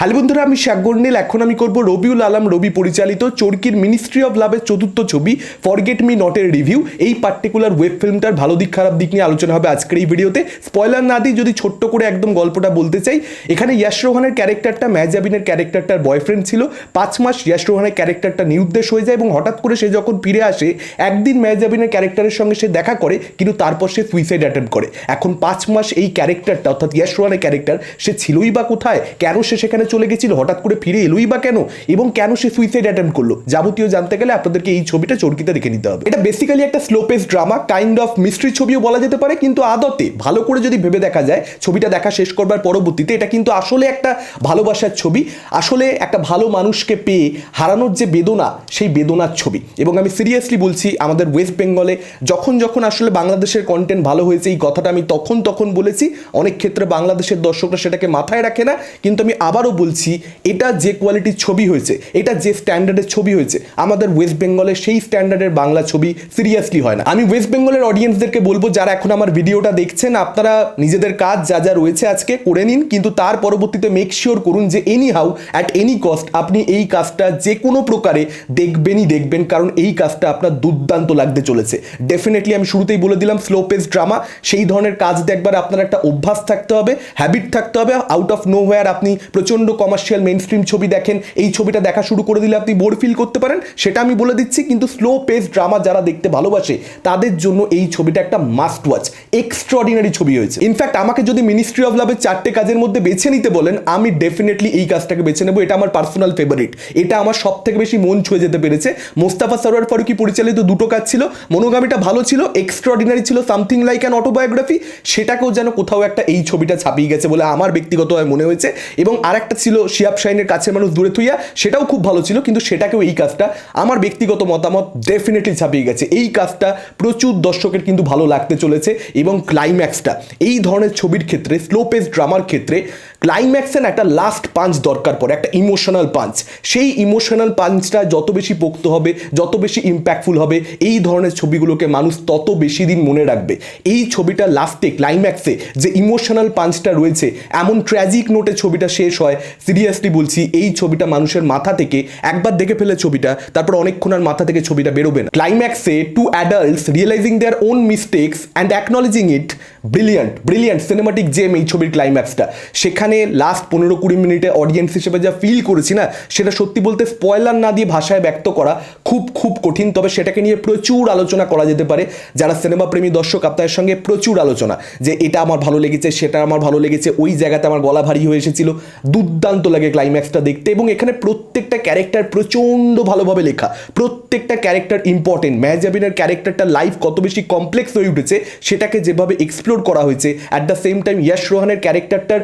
Hello বন্ধুরা আমি শাকগর্নেল এখন আমি করব রবিউল আলম রবি পরিচালিত চরকির মিনিস্ট্রি অফ লাভের চতুর্থ ছবি ফরগেট মি নটের রিভিউ এই পার্টিকুলার ওয়েব ফিল্মটার ভালো দিক, খারাপ দিক নিয়ে আলোচনা হবে আজকের এই ভিডিওতে। স্পয়লার না দিই যদি ছোট্ট করে একদম গল্পটা বলতে চাই, এখানে ইয়াশ রোহানের ক্যারেক্টারটা ম্যাজাবিনের ক্যারেক্টারটার বয়ফ্রেন্ড ছিল। পাঁচ মাস ইয়াশ রোহানের ক্যারেক্টারটা নিরুদ্দেশ হয়ে যায় এবং হঠাৎ করে সে যখন ফিরে আসে, একদিন ম্যাজাবিনের ক্যারেক্টারের সঙ্গে সে দেখা করে, কিন্তু তারপর সে সুইসাইড অ্যাটেম্প করে। এখন পাঁচ মাস এই ক্যারেক্টারটা অর্থাৎ ইয়াশ রোহানের ক্যারেক্টার সে ছিলই বা কোথায়? কেন সে সেখানে চলে গেছিল, হঠাৎ করে ফিরে এলোই বা কেন? এবং কেন সে সুইসাইড অ্যাটেম্প করল? যাবতীয় জানতে গেলে আপনাদেরকে এই ছবিটা চরকিতে রেখে নিতে হবে। এটা বেসিক্যালি একটা slow pace drama kind of mystery ছবিও বলা যেতে পারে, কিন্তু আদতে ভালো করে যদি ভেবে দেখা যায়, ছবিটা দেখা শেষ করবার পরবর্তীতে এটা কিন্তু আসলে একটা ভালোবাসার ছবি। আসলে একটা ভালো মানুষকে পেয়ে হারানোর যে বেদনা, সেই বেদনার ছবি। এবং আমি সিরিয়াসলি বলছি, আমাদের ওয়েস্ট বেঙ্গলে যখন যখন আসলে বাংলাদেশের কন্টেন্ট ভালো হয়েছে, এই কথাটা আমি তখন তখন বলেছি। অনেক ক্ষেত্রে বাংলাদেশের দর্শকরা সেটাকে মাথায় রাখে না, কিন্তু আমি আবারও বলছি, এটা যে কোয়ালিটির ছবি হয়েছে, এটা যে স্ট্যান্ডার্ডের ছবি হয়েছে, আমাদের ওয়েস্ট বেঙ্গলে সেই স্ট্যান্ডার্ডের বাংলা ছবি সিরিয়াসলি হয় না। আমি ওয়েস্ট বেঙ্গলের অডিয়েন্সদেরকে বলব, যারা এখন আমার ভিডিওটা দেখছেন, আপনারা নিজেদের কাজ যা যা রয়েছে আজকে করে নিন, কিন্তু তার পরবর্তীতে মেক শিওর করুন যে anyhow at any cost আপনি এই কাজটা যে কোনো প্রকারে দেখবেনই দেখবেন, কারণ এই কাজটা আপনার দুর্দান্ত লাগতে চলেছে। ডেফিনেটলি আমি শুরুতেই বলে দিলাম স্লো পেস ড্রামা সেই ধরনের কাজ দেখবার আপনার একটা অভ্যাস থাকতে হবে হ্যাবিট থাকতে হবে আউট অফ নো আপনি প্রচণ্ড কমার্শিয়াল মেন স্ট্রিম ছবি দেখেন। এই ছবিটা দেখা শুরু করে দিলে আপনি বোর ফিল করতে পারেন, সেটা আমি বলে দিচ্ছি, কিন্তু স্লো পেস ড্রামা যারা দেখতে ভালোবাসে, তাদের জন্য এই ছবিটা একটা মাস্ট ওয়াচ এক্সট্রাঅর্ডিনারি ছবি হয়েছে। ইনফ্যাক্ট আমাকে যদি মিনিস্ট্রি অফ লাভের চারটে কাজের মধ্যে বেছে নিতে বলেন, আমি ডেফিনেটলি এই কাজটাকে বেছে নেব। এটা আমার পার্সোনাল ফেভারিট এটা আমার সব থেকে বেশি মন ছুঁয়ে যেতে পেরেছে। মোস্তাফা সরোয়ার ফারুকি পরিচালিত দুটো কাজ ছিল। মনোগামীটা ভালো ছিল এক্সট্রাঅর্ডিনারি ছিল সামথিং লাইক অ্যান অটোবায়োগ্রাফি সেটাকেও যেন কোথাও একটা এই ছবিটা ছাপিয়ে গেছে বলে আমার ব্যক্তিগতভাবে মনে হয়েছে। এবং আরেকটা ছিল শিয়াব শাইনের কাছের মানুষ দূরে থইয়া, সেটাও খুব ভালো ছিল, কিন্তু সেটাকেও এই কাজটা আমার ব্যক্তিগত মতামত ডেফিনেটলি ছাপিয়ে গেছে। এই কাজটা প্রচুর দর্শকের কিন্তু ভালো লাগতে চলেছে এবং ক্লাইম্যাক্সটা এই ধরনের ছবির ক্ষেত্রে স্লো পেস ড্রামার ক্ষেত্রে ক্লাইম্যাক্সের একটা লাস্ট পাঞ্চ দরকার পড়ে, একটা ইমোশনাল পাঞ্চ সেই ইমোশনাল পাঞ্চটা যত বেশি পোক্ত হবে, যত বেশি ইম্প্যাক্টফুল হবে, এই ধরনের ছবিগুলোকে মানুষ তত বেশি দিন মনে রাখবে। এই ছবিটা লাস্টে ক্লাইম্যাক্সে যে ইমোশনাল পাঞ্চটা রয়েছে, এমন ট্র্যাজিক নোটে ছবিটা শেষ হয় সিরিয়াসলি বলছি, এই ছবিটা মানুষের মাথা থেকে একবার দেখে ফেলে ছবিটা, তারপর অনেকক্ষণ আর মাথা থেকে ছবিটা বেরোবে না। ক্লাইম্যাক্সে two adults realising their own mistakes and acknowledging it brilliant brilliant cinematic gem এই ছবির ক্লাইম্যাক্সটা সেখানে লাস্ট পনেরো কুড়ি মিনিটে অডিয়েন্স হিসেবে যা ফিল করেছি না, সেটা সত্যি বলতে স্পয়লার না দিয়ে ভাষায় ব্যক্ত করা খুব খুব কঠিন। তবে সেটাকে নিয়ে প্রচুর আলোচনা করা যেতে পারে। যারা সিনেমা প্রেমী দর্শক, আপনাদের সঙ্গে প্রচুর আলোচনা যে এটা আমার ভালো লেগেছে, সেটা আমার ভালো লেগেছে, ওই জায়গাতে আমার গলা ভারী হয়ে এসেছিল। দুর্দান্ত লাগে ক্লাইম্যাক্সটা দেখতে এবং এখানে প্রত্যেকটা ক্যারেক্টার প্রচণ্ড ভালোভাবে লেখা। প্রত্যেকটা ক্যারেক্টার ইম্পর্টেন্ট ম্যাজাবিনের ক্যারেক্টারটা লাইফ কত বেশি কমপ্লেক্স হয়ে উঠেছে, সেটাকে যেভাবে এক্সপ্লোর করা হয়েছে at the same time Yash রোহানের ক্যারেক্টারটার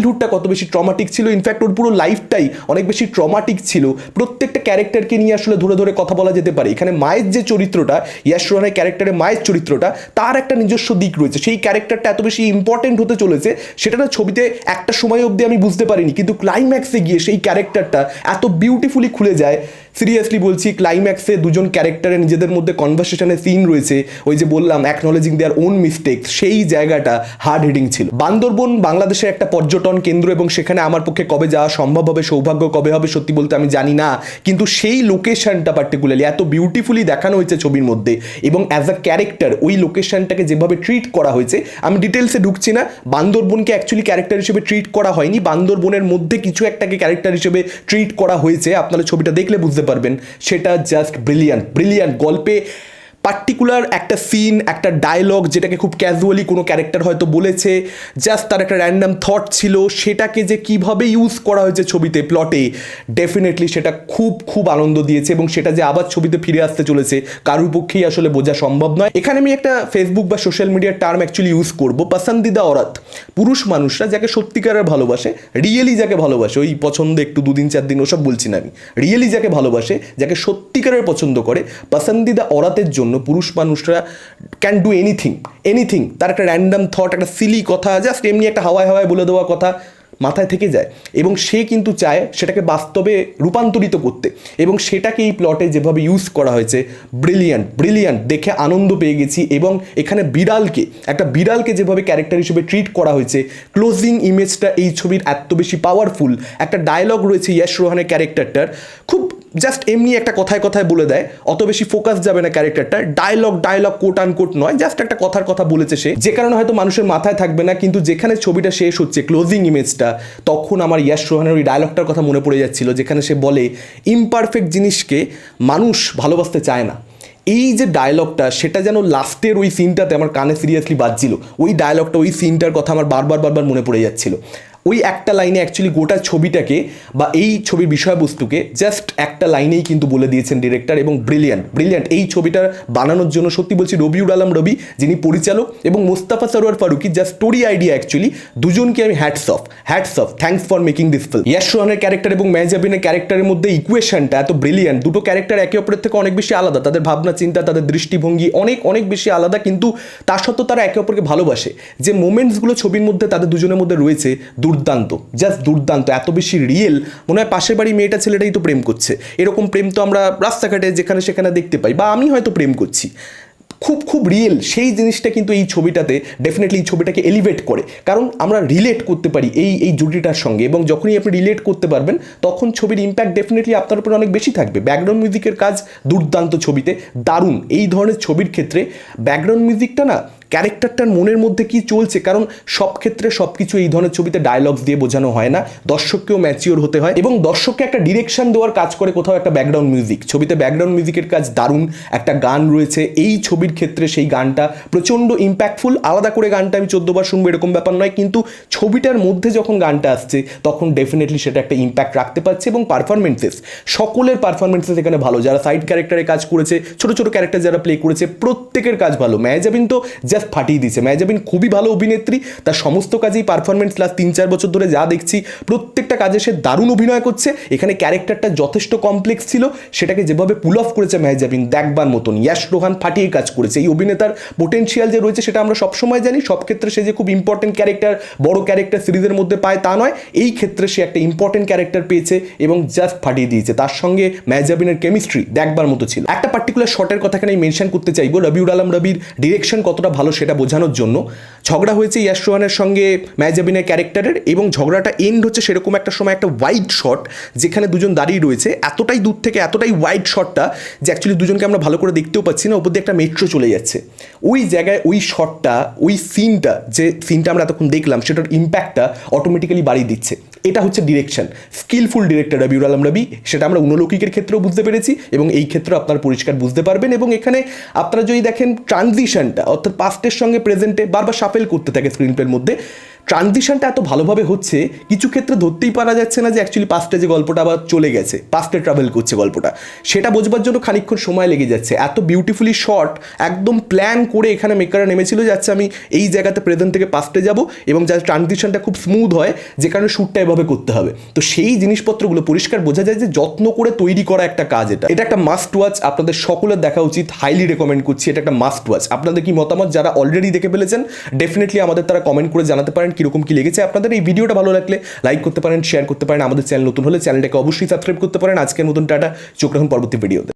চাইল্ডহুডটা কত বেশি ট্রমাটিক ছিল? ইনফ্যাক্ট ওর পুরো লাইফটাই অনেক বেশি ট্রমাটিক ছিল। প্রত্যেকটা ক্যারেক্টারকে নিয়ে আসলে ধরে ধরে কথা বলা যেতে পারে। এখানে মায়ের যে চরিত্রটা ইয়াশ রোহানের মায়ের চরিত্রটা, তার একটা নিজস্ব দিক রয়েছে। সেই ক্যারেক্টারটা এত বেশি ইম্পর্টেন্ট হতে চলেছে, সেটা না ছবিতে একটা সময় অবধি আমি বুঝতে পারিনি। কিন্তু ক্লাইম্যাক্সে গিয়ে সেই ক্যারেক্টারটা এত বিউটিফুলি খুলে যায় সিরিয়াসলি বলছি ক্লাইম্যাক্সে দুজন ক্যারেক্টারে নিজেদের মধ্যে কনভারসেশনের সিন রয়েছে। ওই যে বললাম অ্যাকনোলজিং দেয়ার ওন মিস্টেক সেই জায়গাটা হার্ড হিডিং ছিল। বান্দরবন বাংলাদেশের একটা পর্যটন কেন্দ্র এবং সেখানে আমার পক্ষে কবে যাওয়া সম্ভব হবে, সৌভাগ্য কবে হবে সত্যি বলতে আমি জানি না। কিন্তু সেই লোকেশনটা পার্টিকুলারলি এত বিউটিফুলি দেখানো হয়েছে ছবির মধ্যে এবং অ্যাজ আ ক্যারেক্টার ওই লোকেশনটাকে যেভাবে ট্রিট করা হয়েছে, আমি ডিটেলসে ঢুকছি না। বান্দরবনকে অ্যাকচুয়ালি ক্যারেক্টার হিসেবে ট্রিট করা হয়নি। বান্দরবনের মধ্যে কিছু একটাকে ক্যারেক্টার হিসেবে ট্রিট করা হয়েছে। আপনারা ছবিটা দেখলে বুঝতে পারবেন। সেটা জাস্ট ব্রিলিয়ান্ট ব্রিলিয়ান্ট গল্পে পার্টিকুলার একটা সিন একটা ডায়লগ যেটাকে খুব ক্যাজুয়ালি কোনো ক্যারেক্টার হয়তো বলেছে জাস্ট তার একটা র্যান্ডাম থট ছিল, সেটাকে যে কীভাবে ইউজ করা হয়েছে ছবিতে প্লটে ডেফিনেটলি সেটা খুব খুব আনন্দ দিয়েছে এবং সেটা যে আবার ছবিতে ফিরে আসতে চলেছে, কারুর পক্ষেই আসলে বোঝা সম্ভব নয়। এখানে আমি একটা ফেসবুক বা সোশ্যাল মিডিয়ার টার্ম অ্যাকচুয়ালি ইউজ করব পসন্দিদা অরাত। পুরুষ মানুষরা যাকে সত্যিকারের ভালোবাসে রিয়েলি যাকে ভালোবাসে, ওই পছন্দ একটু দুদিন, চার দিন, ওসব বলছি না আমি। রিয়েলি যাকে ভালোবাসে, যাকে সত্যিকারের পছন্দ করে পসন্দিদা অরাতের জন্য পুরুষ মানুষরা ক্যান ডু এনিথিং এনিথিং তার একটা র্যান্ডাম থট একটা সিলি কথা জাস্ট এমনি একটা হাওয়ায় হাওয়ায় বলে দেওয়া কথা মাথায় থেকে যায়। এবং সে কিন্তু চায় সেটাকে বাস্তবে রূপান্তরিত করতে। এবং সেটাকে এই প্লটে যেভাবে ইউজ করা হয়েছে ব্রিলিয়ান্ট ব্রিলিয়ান্ট দেখে আনন্দ পেয়ে গেছি। এবং এখানে বিড়ালকে, একটা বিড়ালকে যেভাবে ক্যারেক্টার হিসেবে ট্রিট করা হয়েছে ক্লোজিং ইমেজটা এই ছবির এত বেশি পাওয়ারফুল একটা ডায়লগ রয়েছে ইয়াশ রোহানের ক্যারেক্টারটার খুব জাস্ট এমনি একটা কথায় কথায় বলে দেয়। অত বেশি ফোকাস যাবে না ক্যারেক্টারটা ডায়লগ ডায়লগ কোট আন কোট নয় জাস্ট একটা কথার কথা বলেছে সে। যে কারণে হয়তো মানুষের মাথায় থাকবে না, কিন্তু যেখানে ছবিটা শেষ হচ্ছে ক্লোজিং ইমেজটা তখন আমার ইয়াশ রোহানের ওই ডায়লগটার কথা মনে পড়ে যাচ্ছিল, যেখানে সে বলে ইমপারফেক্ট জিনিসকে মানুষ ভালোবাসতে চায় না। এই যে ডায়লগটা সেটা যেন লাস্টের ওই সিনটাতে আমার কানে সিরিয়াসলি বাজছিল। ওই ডায়লগটা ওই সিনটার কথা আমার বারবার বারবার মনে পড়ে যাচ্ছিল। ওই একটা লাইনে অ্যাকচুয়ালি গোটা ছবিটাকে বা এই ছবির বিষয়বস্তুকে জাস্ট একটা লাইনেই কিন্তু বলে দিয়েছেন ডিরেক্টর এবং ব্রিলিয়ান্ট ব্রিলিয়ান্ট এই ছবিটা বানানোর জন্য সত্যি বলছি রবিউল আলম রবি, যিনি পরিচালক এবং মোস্তাফা সরোয়ার ফারুকি, যা স্টোরি আইডিয়া অ্যাকচুয়ালি দুজনকে আমি hats off hats off thanks for making this film রোহানের character এবং মেজাবিনের ক্যারেক্টারের মধ্যে ইকুয়েশনটা এত ব্রিলিয়ান্ট দুটো ক্যারেক্টার একে অপরের থেকে অনেক বেশি আলাদা, তাদের ভাবনা, চিন্তা, তাদের দৃষ্টিভঙ্গি অনেক অনেক বেশি আলাদা, কিন্তু তা সত্ত্বেও তারা একে অপরকে ভালোবাসে। যে মোমেন্টসগুলো ছবির মধ্যে তাদের দুজনের মধ্যে রয়েছে দুর্দান্ত জাস্ট দুর্দান্ত, এত বেশি রিয়েল মনে হয় পাশের বাড়ি মেয়েটা ছেলেটাই তো প্রেম করছে। এরকম প্রেম তো আমরা রাস্তাঘাটে যেখানে সেখানে দেখতে পাই, বা আমি হয়তো প্রেম করছি। খুব খুব রিয়েল সেই জিনিসটা কিন্তু এই ছবিটাতে ডেফিনেটলি এই ছবিটাকে এলিভেট করে। কারণ আমরা রিলেট করতে পারি এই এই জুটিটার সঙ্গে এবং যখনই আপনি রিলেট করতে পারবেন, তখন ছবির ইম্প্যাক্ট ডেফিনেটলি আপনার উপর অনেক বেশি থাকবে। ব্যাকগ্রাউন্ড মিউজিকের কাজ দুর্দান্ত ছবিতে, দারুণ। এই ধরনের ছবির ক্ষেত্রে ব্যাকগ্রাউন্ড মিউজিকটা না ক্যারেক্টারটার মনের মধ্যে কি চলছে? কারণ সব ক্ষেত্রে সব কিছু এই ধরনের ছবিতে ডায়লগস দিয়ে বোঝানো হয় না। দর্শককেও ম্যাচিওর হতে হয় এবং দর্শককে একটা ডিরেকশন দেওয়ার কাজ করে কোথাও একটা ব্যাকগ্রাউন্ড মিউজিক ছবিতে ব্যাকগ্রাউন্ড মিউজিকের কাজ দারুণ, একটা গান রয়েছে। এই ছবির ক্ষেত্রে সেই গানটা প্রচণ্ড ইম্প্যাক্টফুল আলাদা করে গানটা আমি চোদ্দবার শুনব এরকম ব্যাপার নয়, কিন্তু ছবিটার মধ্যে যখন গানটা আসছে, তখন ডেফিনেটলি সেটা একটা ইম্প্যাক্ট রাখতে পারছে এবং পারফরমেন্সেস সকলের পারফরমেন্সেস এখানে ভালো। যারা সাইড ক্যারেক্টারে কাজ করেছে, ছোট ছোট ক্যারেক্টার যারা প্লে করেছে, প্রত্যেকের কাজ ভালো। ম্যাজাবিন তো ফাটিয়ে দিয়েছে। ম্যাজাবিন খুবই ভালো অভিনেত্রী, তার সমস্ত কাজেই পারফরমেন্স লাস্ট তিন চার বছর ধরে যা দেখছি, প্রত্যেকটা কাজে সে দারুণ অভিনয় করছে। এখানে ক্যারেক্টারটা যথেষ্ট কমপ্লেক্স ছিল, সেটাকে যেভাবে পুল অফ করেছে মেহজাবিন দেখবার মতন। ইয়াশ রোহান ফাটিয়ে কাজ করেছে। এই অভিনেতার পোটেনশিয়াল যে রয়েছে সেটা আমরা সবসময় জানি সব ক্ষেত্রে সে যে খুব ইম্পর্টেন্ট ক্যারেক্টার বড় ক্যারেক্টার সিরিজের মধ্যে পায় তা নয়, এই ক্ষেত্রে সে একটা ইম্পর্টেন্ট ক্যারেক্টার পেয়েছে এবং জাস্ট ফাটিয়ে দিয়েছে। তার সঙ্গে মেহজাবিনের কেমিস্ট্রি দেখবার মতো ছিল। একটা পার্টিকুলার শটের কথা এখানে মেনশন করতে চাইব। রবিউল আলম রবির ডিরেকশন কতটা ভালো সেটা বোঝানোর জন্য। ঝগড়া হয়েছে ইয়াশ রোহানের সঙ্গে মেহজাবিনের ক্যারেক্টারের এবং ঝগড়াটা এন্ড হচ্ছে সেরকম একটা সময় একটা ওয়াইড শট যেখানে দুজন দাঁড়িয়ে রয়েছে। এতটাই দূর থেকে এতটাই ওয়াইড শটটা যে অ্যাকচুয়ালি দুজনকে আমরা ভালো করে দেখতেও পাচ্ছি না উপর দিয়ে একটা মেট্রো চলে যাচ্ছে। ওই জায়গায় ওই শটটা ওই সিনটা যে সিনটা আমরা এতক্ষণ দেখলাম, সেটার ইম্প্যাক্টটা অটোমেটিক্যালি বাড়িয়ে দিচ্ছে। এটা হচ্ছে direction skilful director Rabiul Alam Robi, সেটা আমরা উনলৌকিকের ক্ষেত্রেও বুঝতে পেরেছি এবং এই ক্ষেত্রেও আপনার পরিষ্কার বুঝতে পারবেন এবং এখানে আপনারা যদি দেখেন ট্রানজিশনটা অর্থাৎ পাস্টের সঙ্গে প্রেজেন্টে বারবার সাফেল করতে থাকে স্ক্রিন প্লের মধ্যে। ট্রানজিশনটা এত ভালোভাবে হচ্ছে, কিছু ক্ষেত্রে ধরতেই পারা যাচ্ছে না যে অ্যাকচুয়ালি পাস্টে যে গল্পটা আবার চলে গেছে পাস্টে ট্রাভেল করছে গল্পটা। সেটা বোঝবার জন্য খানিকক্ষণ সময় লেগে যাচ্ছে। এত বিউটিফুলি শর্ট একদম প্ল্যান করে এখানে মেকাররা নেমেছিল যাচ্ছে আমি এই জায়গাতে প্রেজেন্ট থেকে পাস্টে যাব এবং যাতে ট্রানজিশনটা খুব স্মুথ হয়, যে কারণে শ্যুটটা এভাবে করতে হবে। তো সেই জিনিসপত্রগুলো পরিষ্কার বোঝা যায় যে যত্ন করে তৈরি করা একটা কাজ এটা। এটা একটা মাস্ট ওয়াচ আপনাদের সকলের দেখা উচিত হাইলি রেকমেন্ড করছি, এটা একটা মাস্ট ওয়াচ আপনাদের কি মতামত, যারা অলরেডি দেখে ফেলেছেন ডেফিনেটলি আমাদের তারা কমেন্ট করে জানাতে পারেন কীরকম কী লেগেছে। আপনাদের এই ভিডিওটা ভালো লাগলে লাইক করতে পারেন শেয়ার করতে পারেন। আমাদের চ্যানেল নতুন হলে চ্যানেলটাকে অবশ্যই সাবস্ক্রাইব করতে পারেন। আজকের মতন টাটা। চোখ রাখুন পরবর্তী ভিডিওতে